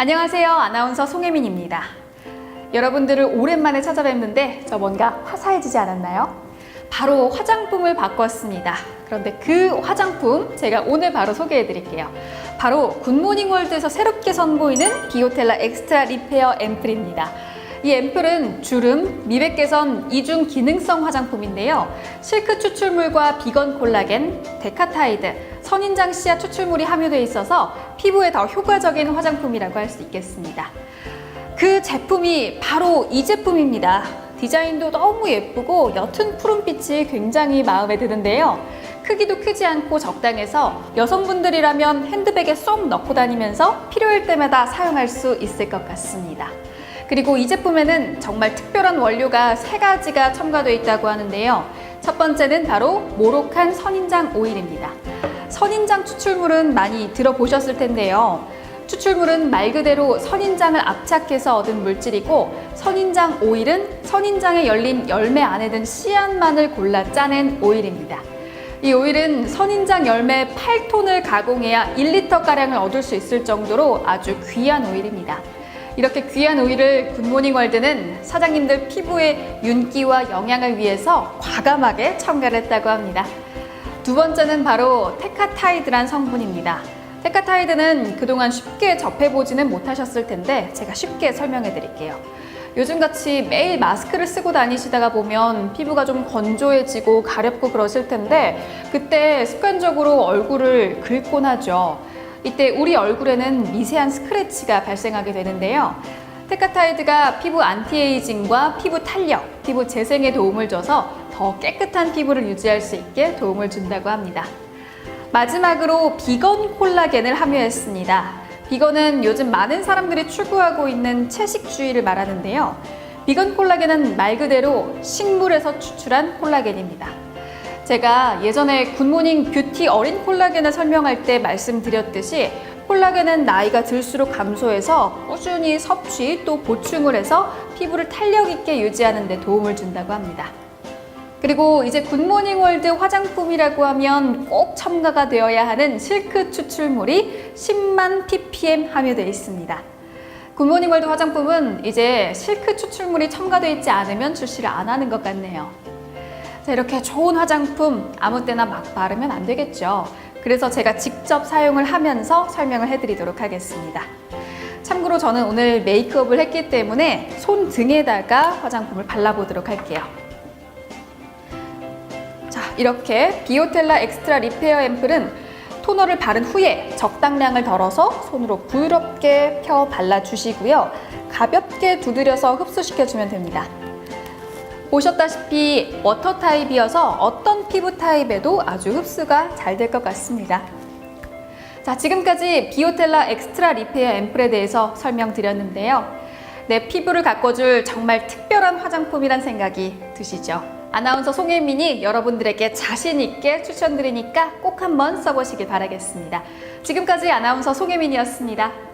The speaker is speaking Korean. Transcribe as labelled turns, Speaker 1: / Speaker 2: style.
Speaker 1: 안녕하세요. 아나운서 송혜민입니다. 여러분들을 오랜만에 찾아뵙는데 저 뭔가 화사해지지 않았나요? 바로 화장품을 바꿨습니다. 그런데 그 화장품 제가 오늘 바로 소개해 드릴게요. 바로 굿모닝 월드에서 새롭게 선보이는 비오텔라 엑스트라 리페어 앰플입니다. 이 앰플은 주름, 미백 개선, 이중 기능성 화장품인데요. 실크 추출물과 비건 콜라겐, 데카타이드, 선인장 씨앗 추출물이 함유되어 있어서 피부에 더 효과적인 화장품이라고 할 수 있겠습니다. 그 제품이 바로 이 제품입니다. 디자인도 너무 예쁘고 옅은 푸른빛이 굉장히 마음에 드는데요. 크기도 크지 않고 적당해서 여성분들이라면 핸드백에 쏙 넣고 다니면서 필요할 때마다 사용할 수 있을 것 같습니다. 그리고 이 제품에는 정말 특별한 원료가 세 가지가 첨가되어 있다고 하는데요. 첫 번째는 바로 모로칸 선인장 오일입니다. 선인장 추출물은 많이 들어보셨을 텐데요. 추출물은 말 그대로 선인장을 압착해서 얻은 물질이고 선인장 오일은 선인장에 열린 열매 안에 든 씨앗만을 골라 짜낸 오일입니다. 이 오일은 선인장 열매 8톤을 가공해야 1리터가량을 얻을 수 있을 정도로 아주 귀한 오일입니다. 이렇게 귀한 오일을 굿모닝 월드는 사장님들 피부의 윤기와 영양을 위해서 과감하게 첨가를 했다고 합니다. 두 번째는 바로 테카타이드란 성분입니다. 테카타이드는 그동안 쉽게 접해보지는 못하셨을 텐데 제가 쉽게 설명해 드릴게요. 요즘같이 매일 마스크를 쓰고 다니시다가 보면 피부가 좀 건조해지고 가렵고 그러실 텐데 그때 습관적으로 얼굴을 긁곤 하죠. 이때 우리 얼굴에는 미세한 스크래치가 발생하게 되는데요. 테카타이드가 피부 안티에이징과 피부 탄력, 피부 재생에 도움을 줘서 더 깨끗한 피부를 유지할 수 있게 도움을 준다고 합니다. 마지막으로 비건 콜라겐을 함유했습니다. 비건은 요즘 많은 사람들이 추구하고 있는 채식주의를 말하는데요. 비건 콜라겐은 말 그대로 식물에서 추출한 콜라겐입니다. 제가 예전에 굿모닝 뷰티 어린 콜라겐을 설명할 때 말씀드렸듯이 콜라겐은 나이가 들수록 감소해서 꾸준히 섭취 또 보충을 해서 피부를 탄력 있게 유지하는 데 도움을 준다고 합니다. 그리고 이제 굿모닝 월드 화장품이라고 하면 꼭 첨가가 되어야 하는 실크 추출물이 10만 ppm 함유되어 있습니다. 굿모닝 월드 화장품은 이제 실크 추출물이 첨가되어 있지 않으면 출시를 안 하는 것 같네요. 자, 이렇게 좋은 화장품 아무 때나 막 바르면 안 되겠죠. 그래서 제가 직접 사용을 하면서 설명을 해드리도록 하겠습니다. 참고로 저는 오늘 메이크업을 했기 때문에 손등에다가 화장품을 발라보도록 할게요. 자, 이렇게 비오텔라 엑스트라 리페어 앰플은 토너를 바른 후에 적당량을 덜어서 손으로 부드럽게 펴 발라주시고요. 가볍게 두드려서 흡수시켜주면 됩니다. 보셨다시피 워터 타입이어서 어떤 피부 타입에도 아주 흡수가 잘 될 것 같습니다. 자, 지금까지 비오텔라 엑스트라 리페어 앰플에 대해서 설명드렸는데요. 내 피부를 가꿔줄 정말 특별한 화장품이란 생각이 드시죠? 아나운서 송혜민이 여러분들에게 자신 있게 추천드리니까 꼭 한번 써보시길 바라겠습니다. 지금까지 아나운서 송혜민이었습니다.